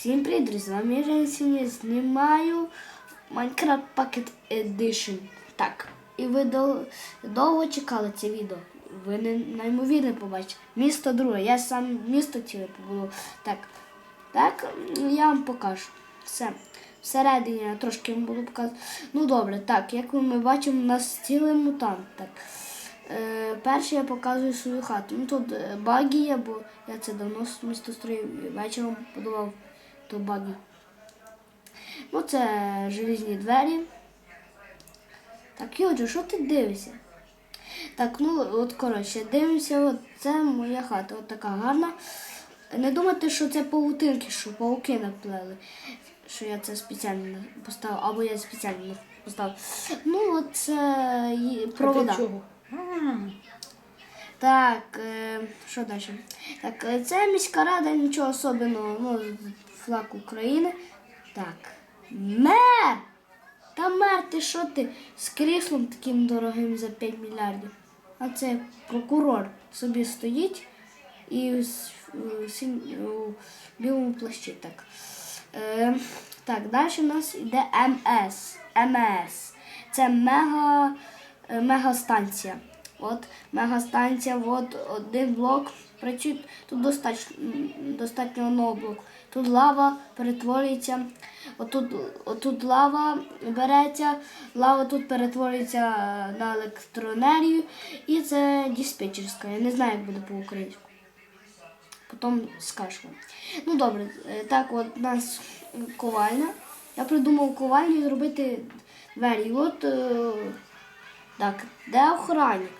Всім привіт, друзі! Вами я. Сьогодні знімаю Minecraft Pocket Edition. Так, і ви дов- довго чекали це відео. Ви не неймовірно побачите. Місто друге. Я сам місто ціле побудував. Так, так, я вам покажу. Все. Всередині я трошки вам буду показувати. Ну добре, так, як ми бачимо, у нас цілий мутант. Так. Е, перше я показую свою хату. Ну тут баги є, бо я це давно місто строїв і вечором подавав то баги. Ну це желізні двері. Так, Юджо, що ти дивишся? Так, ну от коротше, дивимося, от це моя хата, от така гарна. Не думайте, що це павутинки, що пауки наплели, що я це спеціально поставив, або я спеціально поставив. Ну, от це провода. чого? Так, е, що далі? Так, е, це міська рада, нічого особливого, ну, флаг України. Так. Мер! Та мер, ти що ти з кріслом таким дорогим за 5 мільярдів? А це прокурор собі стоїть і у білому плащі. Так, е, так далі у нас йде МС. МС. Це мега, е, мегастанція. От мегастанція, от один блок. Тут достатньо, достатньо одного блоку. Тут лава перетворюється, отут, отут лава береться, лава тут перетворюється е, на електроенергію. І це диспетчерська. Я не знаю, як буде по-українську. Потім скажу. Ну добре, е, так от у нас ковальня. Я придумав ковальню зробити двері. От е, так, де охранник?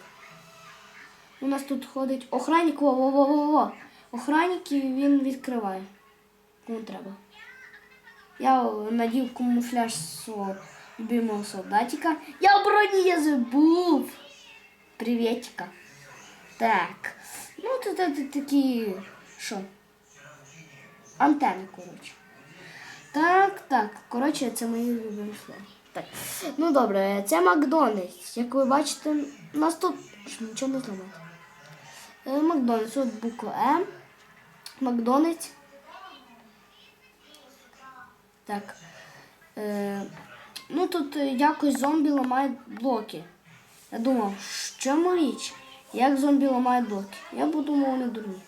У нас тут ходить охранник, во, во, во, во, во. Охранник і він відкриває. Кому треба. Я надів камуфляж свого любимого солдатика. Я броні я забув. Приветика. Так. Ну, тут такі. Що? Антени, коротше. Так, так. Коротше, це мої любимі слова. Так. Ну добре, це Макдональдс. Як ви бачите, у нас тут нічого не зламати. Е, Макдональдс, от буква М. Макдональдс. Так. Е, ну тут е, якось зомбі ламають блоки. Я думав, в чому річ? Як зомбі ламають блоки? Я подумав, вони дурні.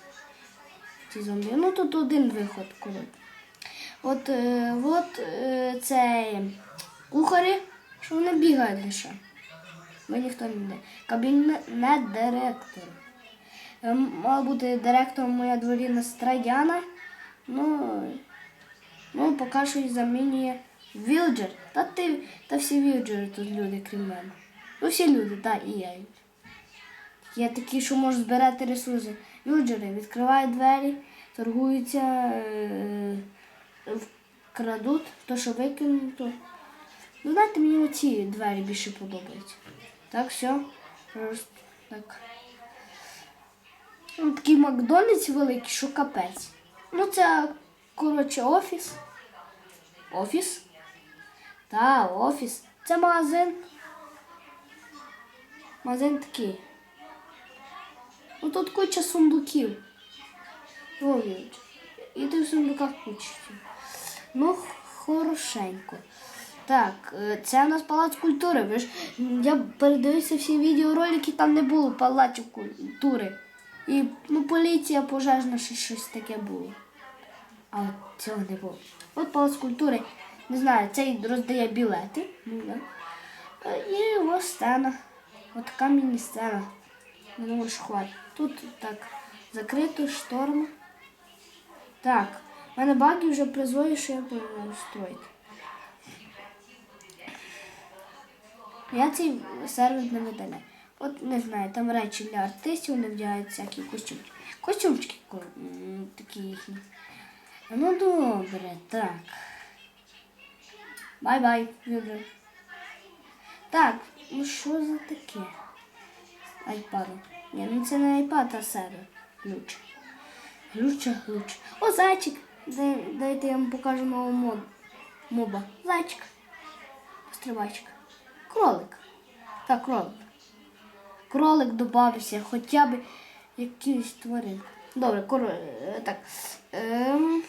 Ці зомбі. Ну тут один виход, коли. От, е, от е, це кухарі, що вони бігають лише. Бо ніхто не йде. Кабінет директора. Е, Мала бути директором моя дворівна Страдяна. Ну, ну поки що і замінює Вілджер. Та ти, та всі Вілджери тут люди, крім мене. Ну всі люди, так, і я. Є такі, що можуть збирати ресурси. Вілджери відкривають двері, торгуються, е, крадуть, то, що викинуто. Ну, знаєте, мені оці двері більше подобаються. Так, все. Так. Ну, такий Макдональдс великий, що капець. Ну, це, коротше, офіс. Офіс? Та, офіс. Це магазин. Магазин такий. Ну тут куча сундуків. І ти в сундуках куча. Ну, хорошенько. Так, е, це у нас палац культури. Ви ж я передивився всі відеоролики, там не було палацу культури. І ну, поліція пожежна ще щось таке було. А от цього не було. От палац культури, не знаю, цей роздає білети. Ну, да. І ось сцена. От така міні-сцена. Що хватить. Тут так закрито шторм. Так, в мене баги вже призводять, що я буду строїти. Я цей сервер не видаляю. От не знаю, там речі для артистів не вдягають всякі костюмчики. Костюмчики такі їхні. Ну добре, так. Бай-бай, Юрій. Так, ну що за таке? Айпаду. Ні, ну це не айпад, а сервер. Ключ. Глюча, глуч. О, зайчик. Дай- Дайте я вам покажу нового моб. моба. Зайчик. Стрибайчик. Кролик. Так, кролик. Кролик додався, хоча б якийсь тварин. Добре, коро... е, так. Ем...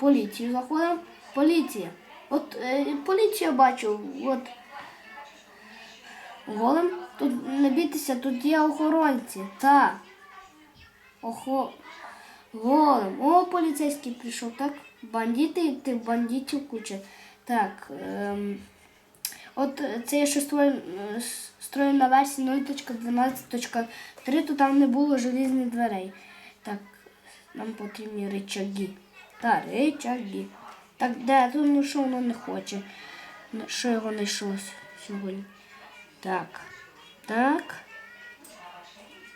поліцію заходимо. Поліція. От е, поліцію бачу, от голим. Тут не бійтеся, тут є охоронці. Так. Охо... Голим. О, поліцейський прийшов, так? Бандити, ти бандитів куча. Так. Ем... От е, це я ще строю, е, с- строю на версії 0.12.3, то там не було желізних дверей. Так, нам потрібні рычаги. Так, рычаги. Так, де тут ну що воно не хоче? Ну, Що його не йшлось сьогодні? Так. Так.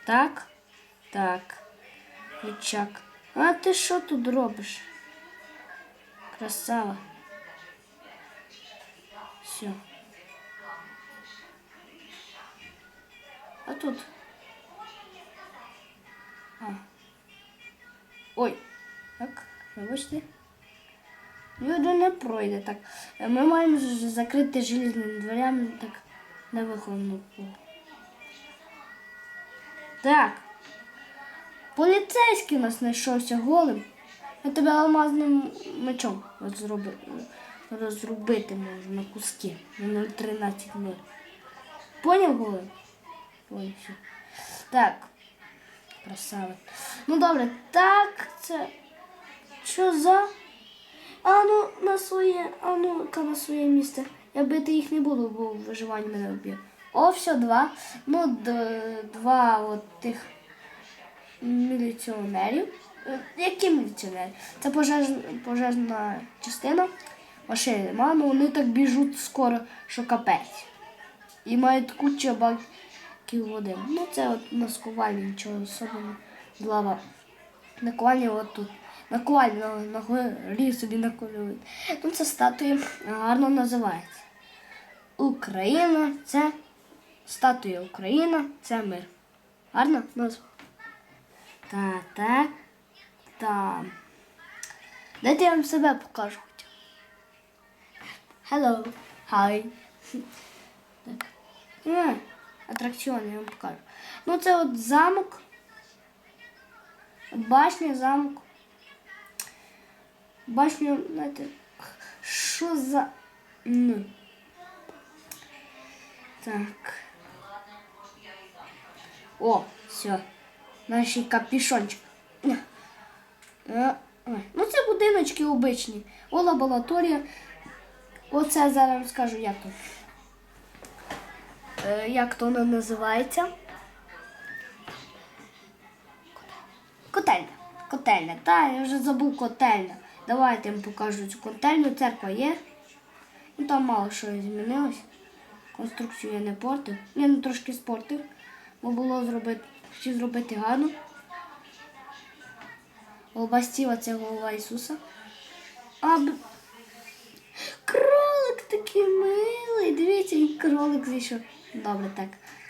Так. Так. Рычаг. А ти що тут робиш? Красава. Все. А тут. А. Ой. Так, вибачте. Люди не пройде так. Ми маємо закрити желізними дверями так на виходну. Так. Поліцейський у нас знайшовся голим. Я тебе алмазним мечом розроби, розрубити можу на куски. На 0,13 Поняв голим? Ой. Так. Красавець. Ну добре, так, це. Що за? А ну на своє, а ну-ка на своє місце. Я бити їх не буду, бо виживання мене вб'є. О, все, два. Ну, два от тих міліціонерів. Е, Які міліціонери? Це пожежна, пожежна частина. Машини ну вони так біжуть скоро, що капець. І мають кучу баків води. Ну це от наскування, нічого особливого. Лава. Накувальня от тут. Накувальня на, горі собі наколюють. Ну це статуя гарно називається. Україна це статуя Україна це мир. Гарно назва. Та, так, та. Дайте я вам себе покажу. Hello. Hi. Так. Атракціон я вам покажу. Ну це от замок. Башня, замок. Башня, знаєте, що за. Ну. Так. О, все. Наш капюшончик. Е. Ну, це будиночки обичні. О, лабораторія. Оце зараз розкажу, як то. Е, як то воно називається. Котельня. Котельня. Та, я вже забув котельня. Давайте я вам покажу цю котельню. Церква є. Ну там мало що змінилось. Конструкцію я не портив. Я ну, трошки спортив, бо було зробити, хотів зробити гарно. Голова стіла це голова Ісуса. А. Кролик такий милий. Дивіться, і кролик зійшов. Добре, так.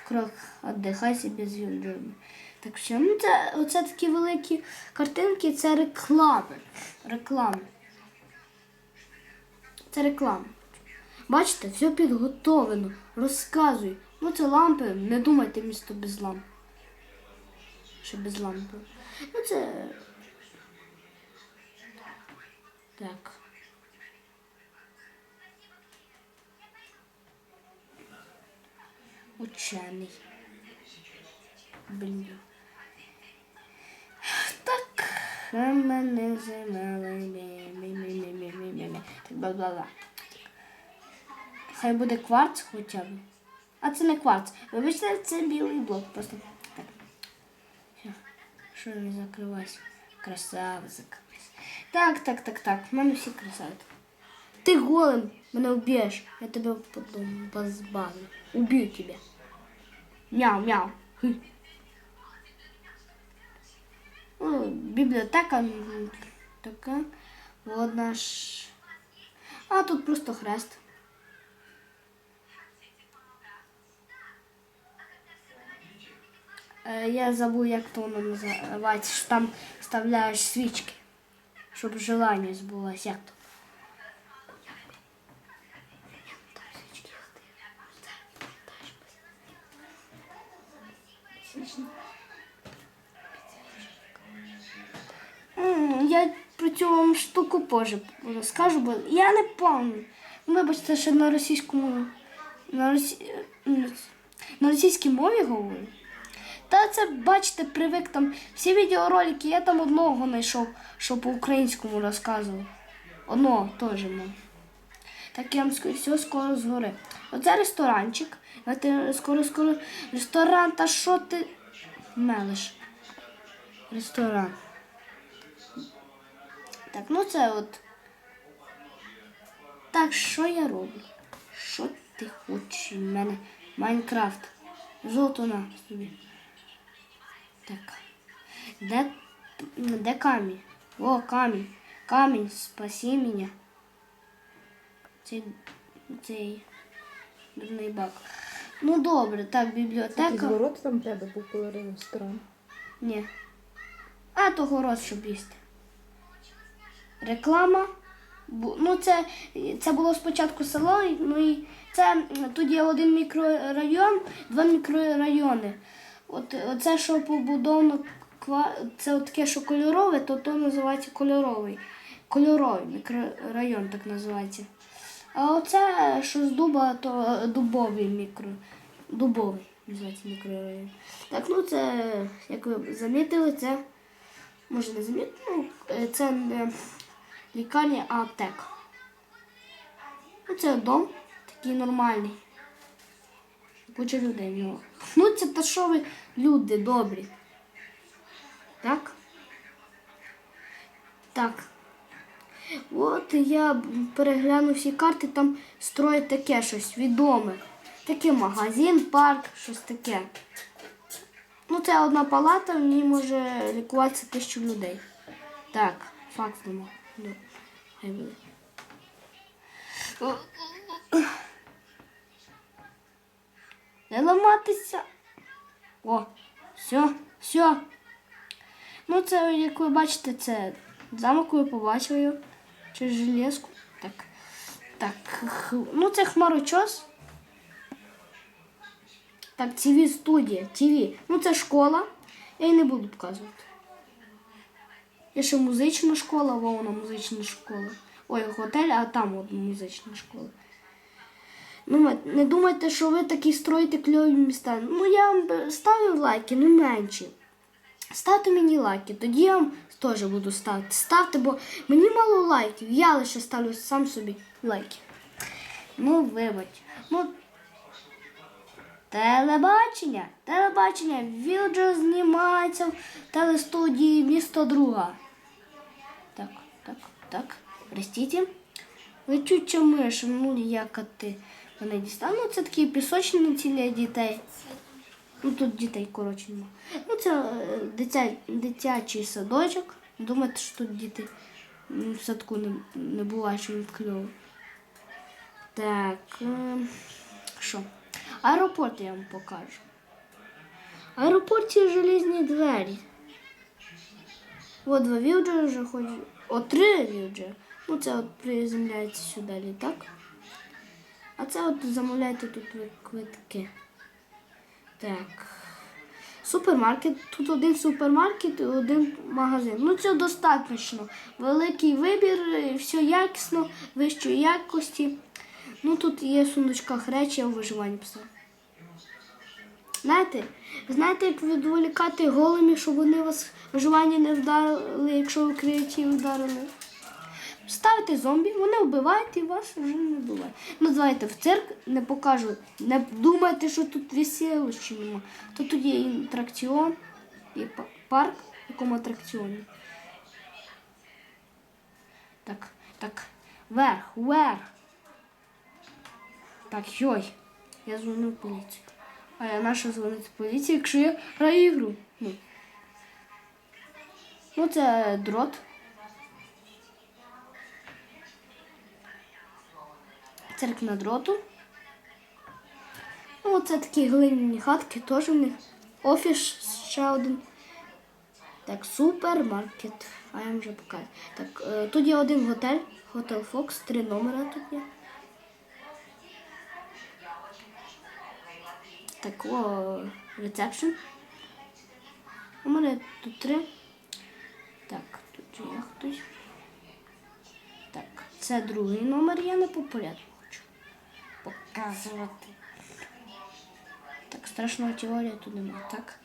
Кролик, віддихай собі з юрдами. Так що, ну це оце такі великі картинки, це реклами. Реклами. Це реклама. Бачите, все підготовлено. Розказуй. Ну це лампи, не думайте місто без ламп. Що без лампи. Ну це. Так. Учений. Блін. Так. Мене земели. Так, бла-бла-бла. Хай буде кварц хоча б. А це не кварц. Вибачте, це білий блок. Просто так. Все. Що не закривайся? Красава закривайся. Так, так, так, так. В мене всі красаві. Ти голим мене вб'єш. Я тебе потім позбавлю. Уб'ю тебе. Мяу, мяу. Хм. Ну, бібліотека м, така. Вот наш. А тут просто хрест. Е, Я забув, як то воно називається, що там вставляєш свічки, щоб желання збулося. Як то? Цю вам штуку позже розкажу, бо я не пам'ятаю. Вибачте, що на російському на, росі... на російській мові говорю. Та це, бачите, привик там всі відеоролики, я там одного знайшов, що по-українському розказував. Одного теж мав. Так я вам все скоро згори. Оце ресторанчик. Скоро, скоро. Ресторан, та що ти мелиш? Ресторан. Так, ну це от. Так, що я роблю? Що ти хочеш від мене? Майнкрафт. Золото на собі. Так. Де, де камінь? О, камінь. Камінь, спаси мене. Цей, цей дурний бак. Ну добре, так, бібліотека. город там в тебе був коли ресторан. Ні. А то город, щоб їсти. Реклама. Ну, це, це було спочатку село, ну і це тут є один мікрорайон, два мікрорайони. От оце, що побудовано, це от таке, що кольорове, то то називається кольоровий. Кольоровий мікрорайон так називається. А оце, що з дуба, то дубовий мікро. Дубовий називається мікрорайон. Так, ну це, як ви замітили, це може не замітили, ну, це лікарня, а аптека. Ну, це дом такий нормальний. Куча людей в нього. Ну, це та що ви люди добрі. Так? Так. От я перегляну всі карти, там строять таке щось відоме. Таке магазин, парк, щось таке. Ну, це одна палата, в ній може лікуватися тисячу людей. Так, факт нема. Ну, хай буде. Не ламатися. О, все, все. Ну, це, як ви бачите, це замок ви побачили через железку. Так. Так. Ну, це хмарочос. Так, ТВ студія, ТВ. Ну, це школа. Я її не буду показувати. Є ще музична школа, вона музична школа. Ой, готель, а там от музична школа. Ну, не думайте, що ви такі строїте кльові міста. Ну, я вам би ставив лайки, ну менші. Ставте мені лайки, тоді я вам теж буду ставити. Ставте, бо мені мало лайків. Я лише ставлю сам собі лайки. Ну, вибач. Ну, телебачення. Телебачення. Відео знімається в телестудії місто друга. Так. Простите. Летюча миш, ну яка ти мене дістала. Ну, це такі пісочниці для дітей. Ну тут дітей, коротше, нема. Ну це е, дитя, дитячий садочок. Думаєте, що тут діти в садку не, не буває, що він кльовий. Так. Що? Аеропорт я вам покажу. В аеропорті железні двері. От вілджери вже ходять. О, три вілджери. Ну, це от приземляється сюди літак. А це от замовляйте тут квитки. Так. Супермаркет. Тут один супермаркет і один магазин. Ну, це достатньо. Великий вибір, все якісно, вищої якості. Ну, тут є в сундучках речі, я виживанні писав. Знаєте, знаєте, як відволікати голими, щоб вони вас в не вдарили, якщо ви креатив вдарили? Ставите зомбі, вони вбивають і вас вже не вбивають. Ну, давайте в цирк не покажу. Не думайте, що тут веселощі нема. То тут є і атракціон, і парк, в якому атракціоні. Так, так, вверх, вверх. Так, йой. Я дзвоню в поліцію. А я наша дзвонить в поліцію, якщо я граю ігру. Ну, ну це дрот. Цирк на дроту. Ну, це такі глиняні хатки, теж в них. Офіс ще один. Так, супермаркет. А я вам вже покажу. Так, е, тут є один готель, Hotel Fox, три номера тут є. Так, о, рецепшн. У мене тут три. Так, тут є хтось. Так, це другий номер, я не по порядку хочу показувати. Так, страшного теорія тут немає, так?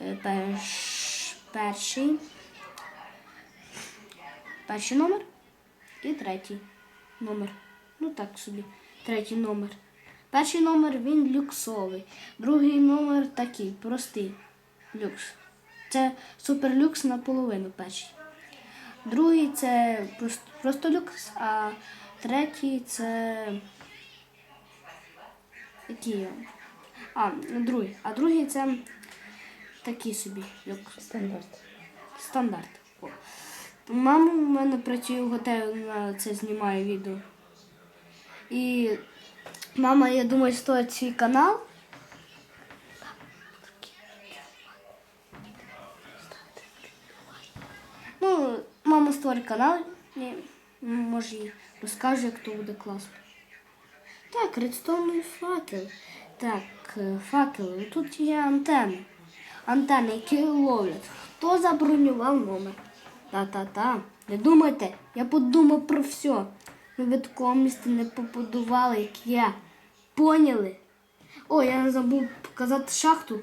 Е, Перш, перший. Перший номер і третій номер. Ну так собі. Третій номер. Перший номер він люксовий. Другий номер такий, простий. Люкс. Це суперлюкс наполовину перший. Другий це просто, просто люкс, а третій це. Який? А, другий. А другий це такий собі люкс. Стандарт. Стандарт. О. Мама у мене працює в готелі, вона це знімає відео. І мама, я думаю, створить свій канал. Створить канал, і може розкаже, як то буде класно. Так, редстоуновий факел. Так, е, факели. Тут є антени. Антени, які ловлять. Хто забронював номер? Та-та-та. Не думайте, я подумав про все. Ви в такому місці не побудували, як я. Поняли? О, я не забув показати шахту.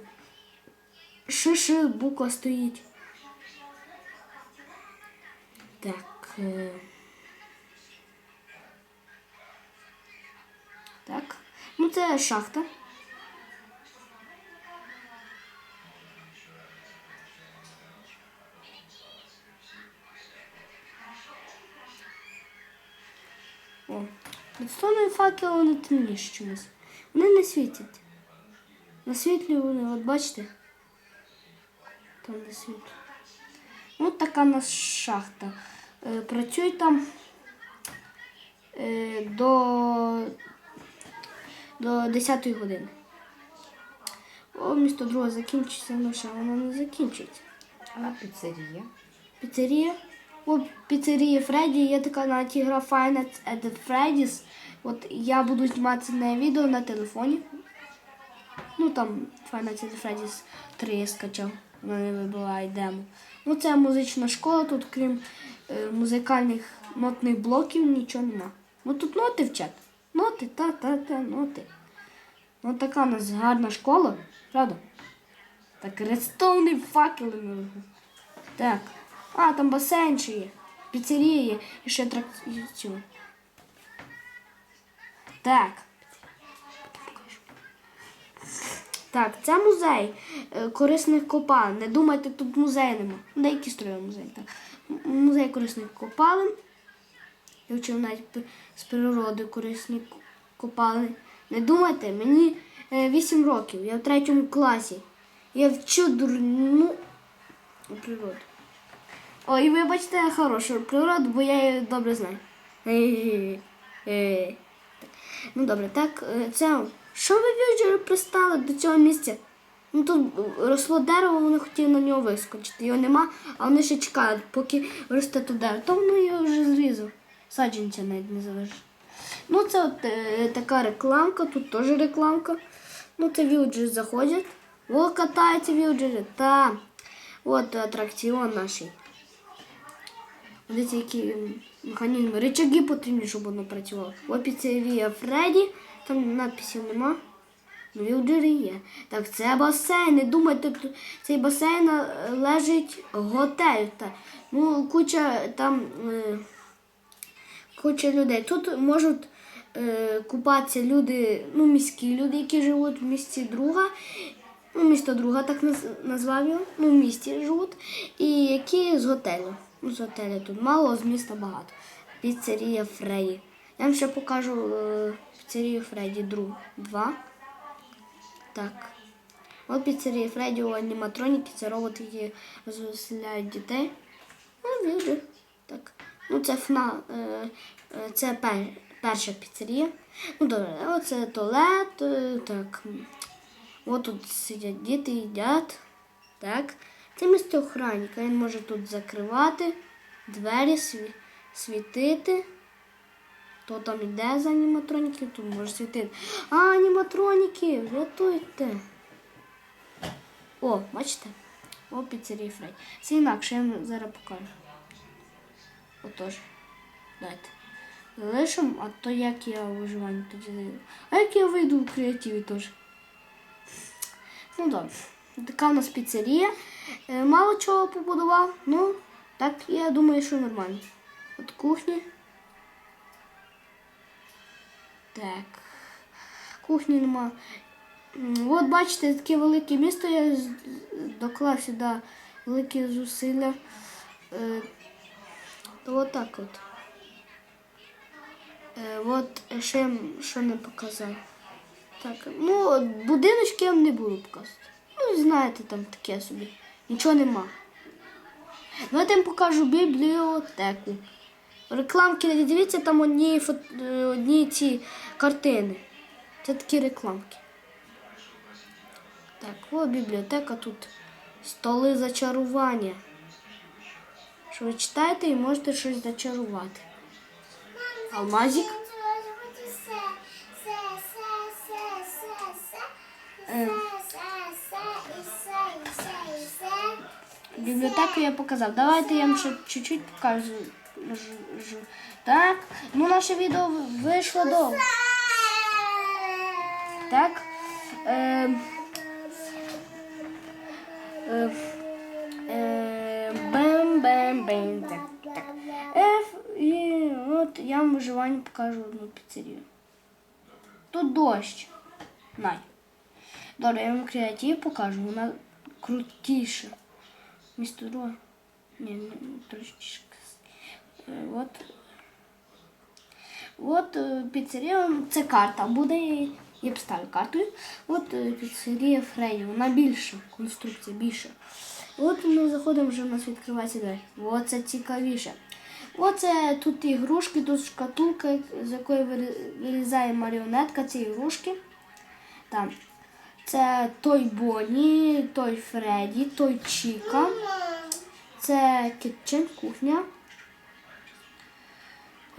Шиши буква стоїть. Так. е, Так. Ну, це шахта. О, Redstone факели вони темніші чомусь. Вони не світять. На вони, от бачите? Там де світло. Ось така у нас шахта. Е, працює там е, до, до 10 години. О, місто друге закінчиться, ну ще воно не закінчиться. А піцерія? Піцерія. О, піцерія Фредді, є така навіть ігра Five Nights at Freddy's. От я буду знімати це на відео на телефоні. Ну там Nights at Freddy's 3 я скачав. Вона не вибиває демо. Ну це музична школа, тут крім е, музикальних нотних блоків нічого нема. Ну тут ноти вчать. Ноти, та-та-та, ноти. Ну така у нас гарна школа, правда? Так, редстоуни факели. Так. А, там басейн ще є. Піцерія є і ще атракціон. Так. Так, це музей е, корисних копалин. Не думайте, тут музею нема. Деякі строїли музей. Так. Музей корисних копалин. Я вчив навіть з природи корисні копалини. Не думайте, мені 8 років, я в третьому класі. Я вчу дурну природу. Ой, вибачте, хорошу природу, бо я її добре знаю. Ну добре, так, е, це. Що ви віжджери пристали до цього місця? Ну тут росло дерево, вони хотіли на нього вискочити. Його нема, а вони ще чекають, поки росте то дерево. То воно його вже зрізав. Саджанця навіть не залишив. Ну, це от е, така рекламка, тут теж рекламка. Ну, це вілджери заходять. О, катаються вілджери. Та. От атракціон наш. Дивіться, які механізми. Рычаги потрібні, щоб воно працювало. О, піцерія Фредді. Там надписів нема. Ну, вілджери є. Так, це басейн. Не думайте, цей басейн е, лежить готель. Та. Ну, куча там. Е, куча людей. Тут можуть е, купатися люди, ну, міські люди, які живуть в місті друга. Ну, місто друга, так наз- назвав його. Ну, в місті живуть. І які з готелю. Ну, з готелю тут мало, з міста багато. Піцерія Фредді. Я вам ще покажу е, піцерію Фредді друг 2. Так. От піцерія Фредді у аніматроніки, це роботи, які розвеселяють дітей. Ну, люди. Так. Ну, це ФНА, е, е, це пер, перша піцерія. Ну, добре, оце туалет. е, Так. От тут сидять діти, їдять. Так. Це місце охранника. Він може тут закривати, двері світити. Хто там йде за аніматроніків, тут може світити. А, аніматроніки, рятуйте. О, бачите? О, піцерія Фредді. Це інакше, я вам зараз покажу. Отож. Дайте. залишимо, а то як я виживання тоді зайду. А як я вийду в креативі теж? Ну добре. Така у нас піцерія. Е, Мало чого побудував. Ну, так я думаю, що нормально. От кухні. Так. Кухні нема. От бачите, таке велике місто. Я доклав сюди великі зусилля. Е, То от так от. Е, От ще м- що не показав. Так, ну, будиночки я вам не буду показувати. Ну, знаєте, там таке собі. Нічого нема. Ну, я вам покажу бібліотеку. Рекламки не дивіться, там одні, фото- е, одні ці картини. Це такі рекламки. Так, о, бібліотека тут. Столи зачарування. Що ви читаєте і можете щось зачарувати. Алмазик. Е. Бібліотеку я показав. Давайте я вам ще чуть-чуть покажу. Ж- ж- Так, ну наше відео вийшло довго. Так. Е, е, е, бем-бем-бем. Так, так. Е, і от я вам виживання покажу одну піцерію. Тут дощ. Най. Добре, я вам креатив покажу. Вона крутіша. Місто. Ні, трошечки. От. От е, піцерія, це карта буде. Я б ставлю картою. От е, піцерія Фредді, вона більша, конструкція більша. От ми заходимо, вже у нас відкривається двері. От це цікавіше. Оце тут ігрушки, тут шкатулка, з якої вирізає маріонетка ці ігрушки. Там. Це той Бонні, той Фредді, той Чіка. Це кітчен, кухня.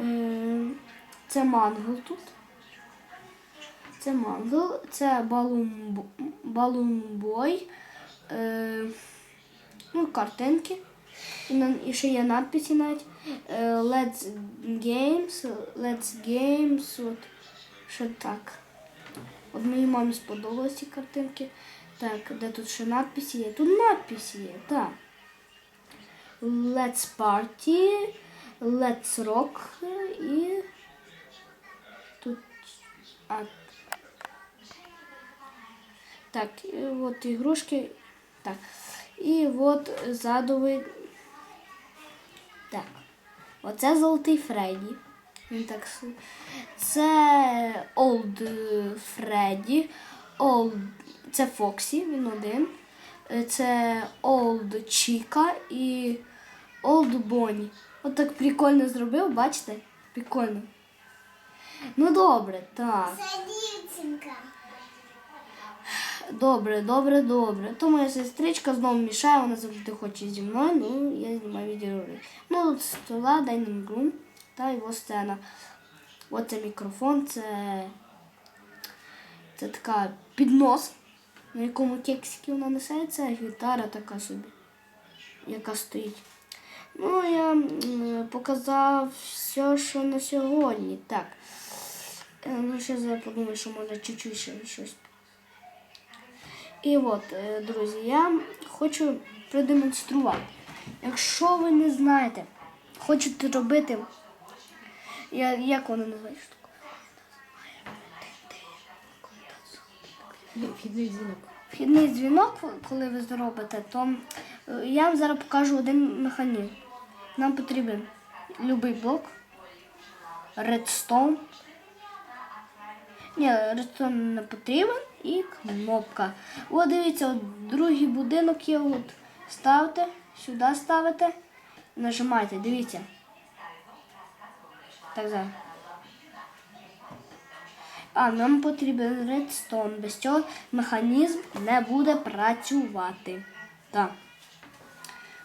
Е, Це мангл тут. Це мангл, це балун, балунбой. Е, ну, картинки. І, ще є надписи навіть. Е, Let's Games, Let's Games, от що так. От моїй мамі сподобались ці картинки. Так, де тут ще надписи є? Тут надписи є, так. Let's Party, Let's Rock і тут. А, так, і от ігрушки. Так. І от задовий. Так. Оце золотий Фредді. Так. Це Old Фредді. Old... Це Фоксі, він один. Це Old Чіка і Old Бонні. От так прикольно зробив, бачите? Прикольно. Ну добре, так. Це дівчинка. Добре, добре, добре. То моя сестричка знову мішає, вона завжди хоче зі мною, ну я знімаю відеоролик. Ну, тут стола, dining room та його сцена. Оце мікрофон, це, це така піднос, на якому кексики вона несе, це гітара така собі, яка стоїть. Ну, я показав все, що на сьогодні. Так. Е, Ну, ще зараз подумаю, що може чуть-чуть ще щось і от, е, друзі, я хочу продемонструвати. Якщо ви не знаєте, хочете робити, я, як воно називається? Вхідний дзвінок. Вхідний дзвінок, коли ви зробите, то е, я вам зараз покажу один механізм. Нам потрібен будь-який блок, редстоун. Ні, редстоун не потрібен і кнопка. От дивіться, от другий будинок є. От ставте, сюди ставите, нажимайте, дивіться. Так зараз. А нам потрібен редстон. Без цього механізм не буде працювати. Так.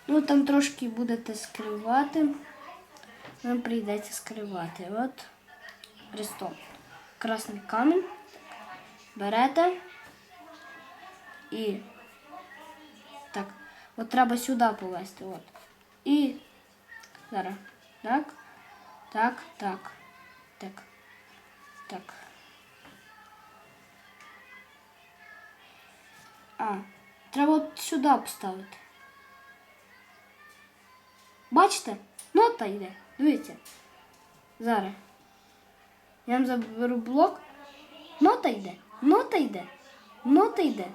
Ну там трошки будете скривати. Вам прийдеться скривати. От редстон. Красний камінь. Берете і так. От треба сюди повести. От. І зараз. Так. Так, так. Так. Так. А, треба от сюди поставити. Бачите? Нота йде. Дивіться. Зараз. Я вам заберу блок. Нота йде. Нота йде. Нота йде.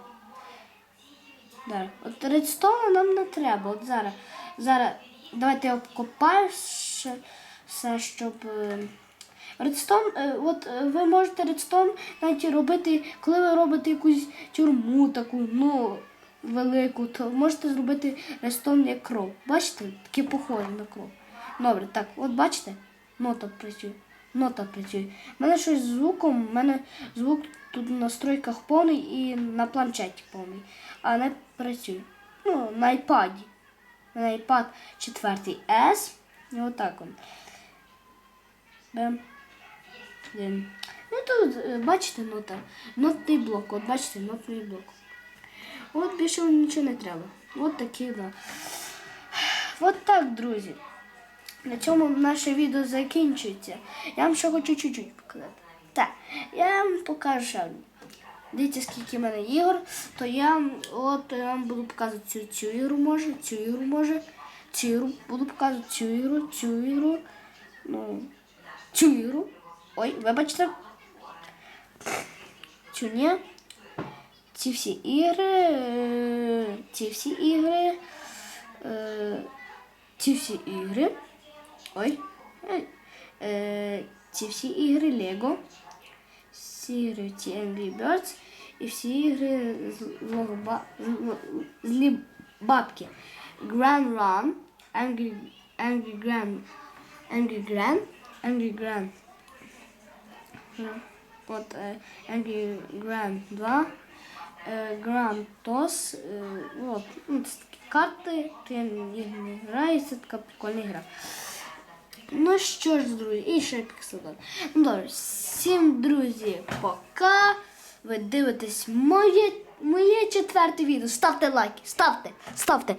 Зараз. От редстоуну нам не треба. От зараз. Зараз. Давайте обкопаю все, щоб. е, Редстоун, е, от е, ви можете редстоун навіть робити, коли ви робите якусь тюрму таку, ну, велику, то можете зробити редстоун як кров. Бачите? Таке похоже на кров. Добре, так, от бачите? Нота працює. Нота працює. У мене щось з звуком, у мене звук тут в настройках повний і на планшеті повний. А не працює. Ну, на айпаді. На iPad 4 S. І отак он. Ну тут, е, бачите, нота. Нотний блок. От бачите, нотний блок. От більше нічого не треба. От такі, да. От так, друзі. На цьому наше відео закінчується. Я вам ще хочу чуть-чуть показати. Так, я вам покажу. Дивіться, скільки в мене ігор, то я от я вам буду показувати цю, цю ігру може, цю ігру може, цю ігру, буду показувати цю ігру, цю ігру, ну, цю ігру. Ой, вибачте. Цю ні. Ці всі ігри, е, ці всі ігри, е, ці всі ігри. Ой. Ей. Е, ці всі ігри Лего. Всі ігри ці Angry Birds і всі ігри з злого ба- зло- злі бабки. Grand Run, Angry, Angry Grand, Angry Grand, Angry Grand. Е, От е, Angry Grand 2, Toss, е, ну, це такі карти, я їх не граю, це така прикольна гра. Ну що ж, друзі, і ще пікселон. Ну добре, всім друзі, пока. Ви дивитесь моє, моє четверте відео. Ставте лайки, ставте, ставте.